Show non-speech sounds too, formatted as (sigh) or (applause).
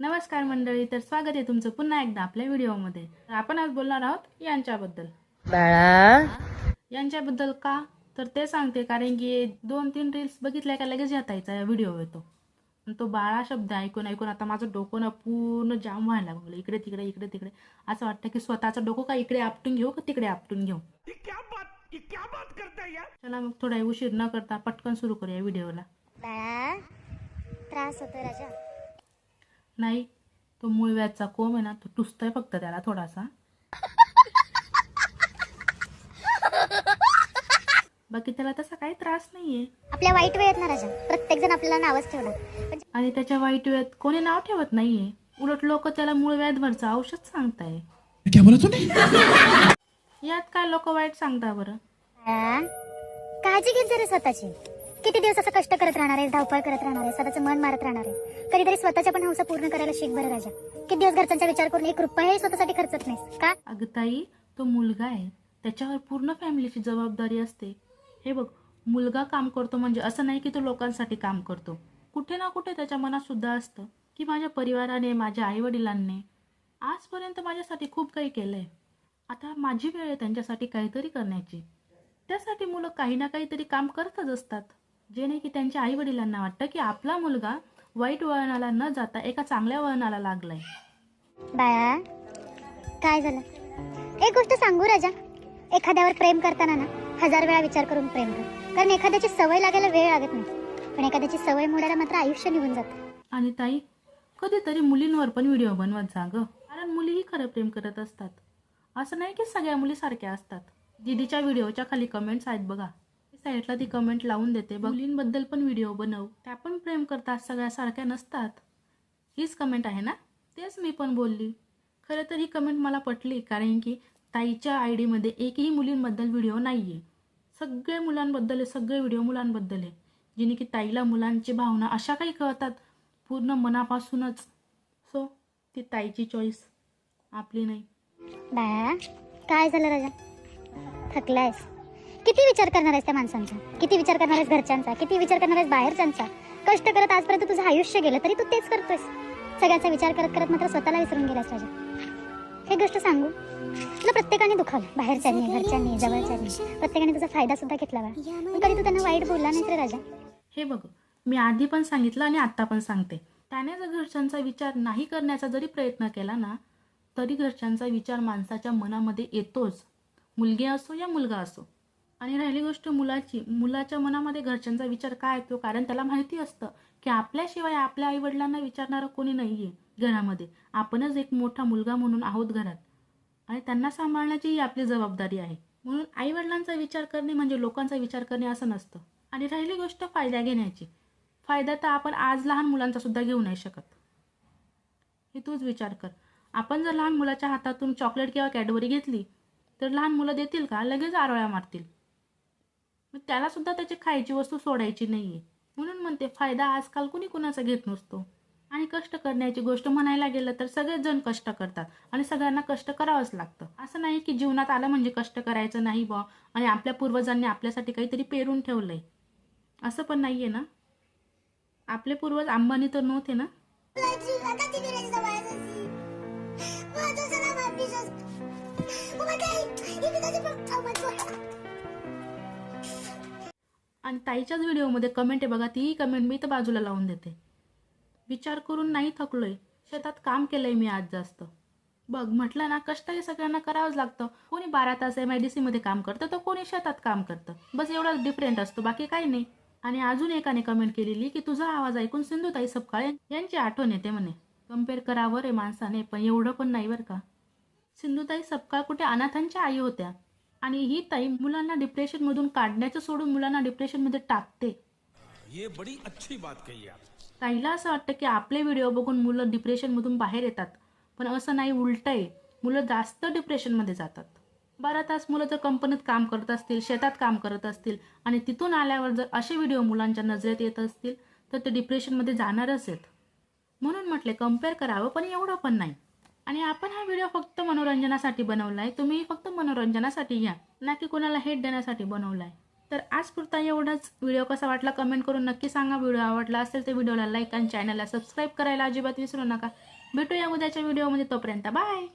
नमस्कार मंडळी तर स्वागत आहे तुमचं पुन्हा एकदा आपल्या व्हिडिओमध्ये. तर आपण आज बोलणार आहोत यांच्याबद्दल. बाळा. यांच्याबद्दल का? तर ते सांगते कारण की दोन तीन रील्स बघितल्या का लगेच यातायचा व्हिडिओ येतो आणि तो बाळा शब्द ऐकून ऐकून आता माझं डोकं ना पूर्ण जाम व्हायला लागलं. इकडे तिकडे इकडे तिकडे. असं वाटतं की स्वतःचं डोकं का इकडे आपटून घेऊ का तिकडे आपटून घेऊ? चला मग थोडा उशीर न करता पटकन सुरू करूया व्हिडिओला. बाळा त्रास होतोय राजा. नाही तो मूळ व्याजचा कोंब आहे ना तो टुसतोय फक्त त्याला थोडासा. बाकी त्याला तसा काही त्रास नाहीये. आपल्या वाईट वेळेत ना राजा प्रत्येक जण आपल्याला नावच ठेवणार. म्हणजे आणि त्याच्या वाईट वेळेत कोणी नाव ठेवत नाहीये. उलट लोक त्याला मूळ व्याधवरचं औषध सांगताय. क्या बोला तूने? यात काय लोक वाईट सांगता बरं? काळजी घेत जरा स्वतःची. किती दिवस असं कष्ट करत राहणार आहे धावपळ करत राहणार आहे स्वतःचं मन मारत राहणार आहे कधीतरी स्वतःच्या पण हौसा पूर्ण करायला शिक बरं राजा. किती दिवस घरच्यांचा विचार करून एक रुपयाही स्वतःसाठी खर्चत नाही का? अगं ताई तो मुलगा आहे. त्याच्यावर पूर्ण फॅमिलीची जबाबदारी असते. हे बघ मुलगा काम करतो म्हणजे असं नाही की तो लोकांसाठी काम करतो. कुठे ना कुठे त्याच्या मनात सुद्धा असतं की माझ्या परिवाराने माझ्या आईवडिलांनी आजपर्यंत माझ्यासाठी खूप काही केलं आहे आता माझी वेळ आहे त्यांच्यासाठी काहीतरी करण्याची. त्यासाठी मुलं काही ना काहीतरी काम करतच असतात. जेणे की त्यांच्या आईवडिलांना वाटतं की आपला मुलगा वाईट वळणाला न जाता एका चांगल्या वळणाला लागलाय. बाळा काय झालं? एक गोष्ट सांगू राजा. एखाद्यावर प्रेम करताना ना हजार वेळा विचार करून प्रेम कर. कारण एखाद्याची सवय लागायला वेळ लागत नाही. पण एखाद्याची सवय मोडायला मात्र आयुष्य निघून जातं. आणि ताई कधीतरी मुलींवर पण व्हिडिओ बनवत जा गं. कारण मुलीही खरं प्रेम करत असतात. असं नाही की सगळ्या मुली सारख्या असतात. दीदीच्या व्हिडिओच्या खाली कमेंट्स आहेत बघा. साईडला ती कमेंट लावून देते. मुलींबद्दल पण व्हिडिओ बनव. त्या पण प्रेम करतात सगळ्या सारख्या नसतात. हीच कमेंट आहे ना? तेच मी पण बोलली. खरं तर ही कमेंट मला पटली कारण की ताईच्या आय डीमध्ये एकही मुलींबद्दल व्हिडिओ नाही आहे सगळे मुलांबद्दल आहे सगळे व्हिडिओ मुलांबद्दल आहे. जिने की ताईला मुलांची भावना अशा काही कळतात पूर्ण मनापासूनच. सो ती ताईची चॉईस आपली नाही. बाळा काय झालं राजा? थकलायस? किती विचार करणार आहेस त्या माणसांचा? किती विचार करणार आहेस घरच्यांचा? किती विचार करणार आहेस बाहेरच्यांचा? कष्ट करत आजपर्यंत तुझं आयुष्य गेलं तरी तू तेच करतोयस. सगळ्याचा विचार करत करत मात्र स्वतःला विसरून गेलास राजा. हे गोष्ट सांगू? तुला प्रत्येकाने दुखावलं बाहेरच्यांनी घरच्यांनी जवळच्यांनी. प्रत्येकाने तुझा फायदा सुद्धा घेतला पण कधी तू त्यांना वाईट बोलला नाहीस रे राजा. हे बघ मी आधी पण सांगितलं आणि आत्ता पण सांगते. त्याने जर घरच्यांचा विचार नाही करण्याचा जरी प्रयत्न केला ना तरी घरच्यांचा विचार माणसाच्या मनामध्ये येतोच. मुलगी असो या मुलगा असो. आणि राहिली गोष्ट मुलाची. मुलाच्या मनामध्ये घरच्यांचा विचार काय येतो कारण त्याला माहिती असतं की आपल्याशिवाय आपल्या आईवडिलांना विचारणारं कोणी नाही आहे घरामध्ये. आपणच एक मोठा मुलगा म्हणून आहोत घरात. आणि त्यांना सांभाळण्याची ही आपली जबाबदारी आहे. म्हणून आईवडिलांचा विचार करणे म्हणजे लोकांचा विचार करणे असं नसतं. आणि राहिली गोष्ट फायदा घेण्याची. फायदा तर आपण आज लहान मुलांचा सुद्धा घेऊ नाही शकत. हे तूच विचार कर. आपण जर लहान मुलाच्या हातातून चॉकलेट किंवा कॅडबरी घेतली तर लहान मुलं देतील का? लगेच आरोळ्या मारतील. मग त्याला सुद्धा त्याची खायची वस्तू सोडायची नाहीये. म्हणून म्हणते फायदा आजकाल कुणी कुणाचा घेत नसतो. आणि कष्ट करण्याची गोष्ट म्हणायला गेलं तर सगळेच जण कष्ट करतात आणि सगळ्यांना कष्ट करावंच लागतं. असं नाही की जीवनात आलं म्हणजे कष्ट करायचं नाही बॉ आणि आपल्या पूर्वजांनी आपल्यासाठी काहीतरी पेरून ठेवलंय. असं पण नाहीये ना? आपले पूर्वज अंबानी तर नव्हते ना? (laughs) आणि ताईच्याच व्हिडिओमध्ये कमेंट आहे बघा तीही कमेंट मी तर बाजूला लावून देते. विचार करून नाही थकलोय. शेतात काम केलंय मी आज जास्त. बघ म्हटलं ना कष्ट हे सगळ्यांना करावंच लागतं. कोणी बारा तास एम आय डी सीमध्ये काम करतं तर कोणी शेतात काम करतं. बस एवढाच डिफरंट असतो बाकी काही नाही. आणि अजून एकाने कमेंट केलेली की तुझा आवाज ऐकून सिंधुताई सपकाळे यांची आठवण येते म्हणे. कंपेअर करावं रे माणसाने पण एवढं पण नाही बरं का. सिंधुताई सपकाळ कुठे अनाथांच्या आई होत्या. आणि ही ताई मुलांना डिप्रेशनमधून काढण्याचं सोडून मुलांना डिप्रेशनमध्ये टाकते. ये बड़ी अच्छी बात कही ताईला असं वाटतं की आपले व्हिडिओ बघून मुलं डिप्रेशनमधून बाहेर येतात. पण असं नाही उलटं आहे. मुलं जास्त डिप्रेशनमध्ये जातात. बारा तास मुलं जर कंपनीत काम करत असतील शेतात काम करत असतील आणि तिथून आल्यावर जर असे व्हिडिओ मुलांच्या नजरेत येत असतील तर ते डिप्रेशनमध्ये जाणारच आहेत. म्हणून म्हटले कंपेअर करावं पण एवढं पण नाही. आणि आपण हा व्हिडिओ फक्त मनोरंजनासाठी बनवला आहे तुम्ही फक्त मनोरंजनासाठी घ्या ना की कोणाला हेट देण्यासाठी बनवला आहे तर आज पुरता एवढाच. व्हिडिओ कसा वाटला कमेंट करून नक्की सांगा. व्हिडिओ आवडला असेल तर व्हिडिओला लाईक आणि चॅनलला सबस्क्राईब करायला अजिबात विसरू नका. भेटूया उद्याच्या व्हिडिओमध्ये तोपर्यंत. बाय